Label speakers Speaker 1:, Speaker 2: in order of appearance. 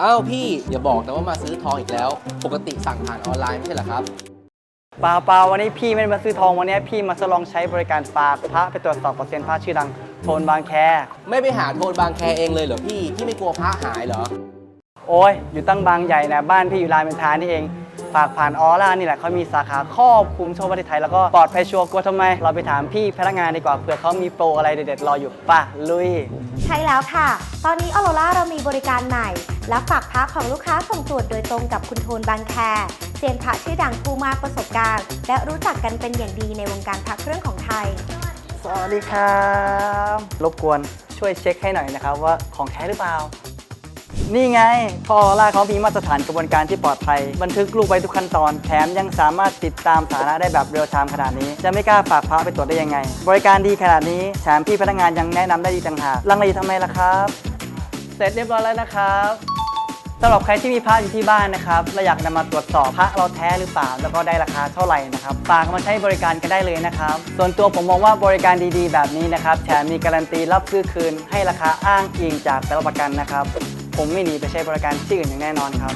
Speaker 1: อ้าวพี่อย่าบอกนะว่ามาซื้อทองอีกแล้ว ปกติสั่งผ่านออนไลน์ไม่ใช่เหรอครับ
Speaker 2: เปล่าเปล่าวันนี้พี่ไม่ได้มาซื้อทองวันนี้พี่มาทดลองใช้บริการฝากพระไปตรวจสอบเปอร์เซ็นต์พระชื่อดังโทนบางแค
Speaker 1: ไม่ไปหาโทนบางแคเองเลยเหรอพี่พี่ไม่กลัวพระหายเหรอ
Speaker 2: โอ้ย อยู่ตั้งบางใหญ่นะบ้านพี่อยู่รามอินทรานี่เอง ฝากผ่านออร่านี่แหละเขามีสาขาครอบคลุมทั่วประเทศไทยแล้วก็ปลอดภัยชัวร์กลัวทำไม เราไปถามพี่พนักงานดีกว่าเผื่อเขามีโปรอะไรเด็ดๆรออยู่ป่ะลุย
Speaker 3: ใช่แล้วค่ะ ตอนนี้ออโรล่าเรามีบริการใหม่ รับฝากพระของลูกค้าส่งตรวจโดยตรงกับคุณโทนบางแคเซียนพระชื่อดังผู้มากประสบการณ์ และรู้จักกันเป็นอย่างดีในวงการพระเครื่องของไทย
Speaker 2: สวัสดีครับ รบกวนช่วยเช็คให้หน่อยนะครับว่าของแท้หรือเปล่า นี่ไงพอล่าเขามีมาตรฐานกระบวนการที่ปลอดภัย บันทึกรูปไว้ทุกขั้นตอน แถมยังสามารถติดตามสถานะได้แบบเรียลไทม์ขนาดนี้ จะไม่กล้าฝากพระไปตรวจได้ยังไง บริการดีขนาดนี้แถมพี่พนักงานยังแนะนำได้ดีต่างหากลังเลอยู่ทำไมล่ะครับ เสร็จเรียบร้อยแล้วนะครับ สำหรับใครที่มีพระอยู่ที่บ้านนะครับเราอยากนำมาตรวจสอบพระเราแท้หรือเปล่า แล้วก็ได้ราคาเท่าไหร่นะครับฝากมาใช้บริการกันได้เลยนะครับ ส่วนตัวผมมองว่าบริการดีๆ แบบนี้นะครับแถมมีการันตีรับซื้อคืน ให้ราคาอ้างอิงจากแต่ละประกันนะครับ ผมไม่หนีไปใช้บริการที่อื่นอย่างแน่นอนครับ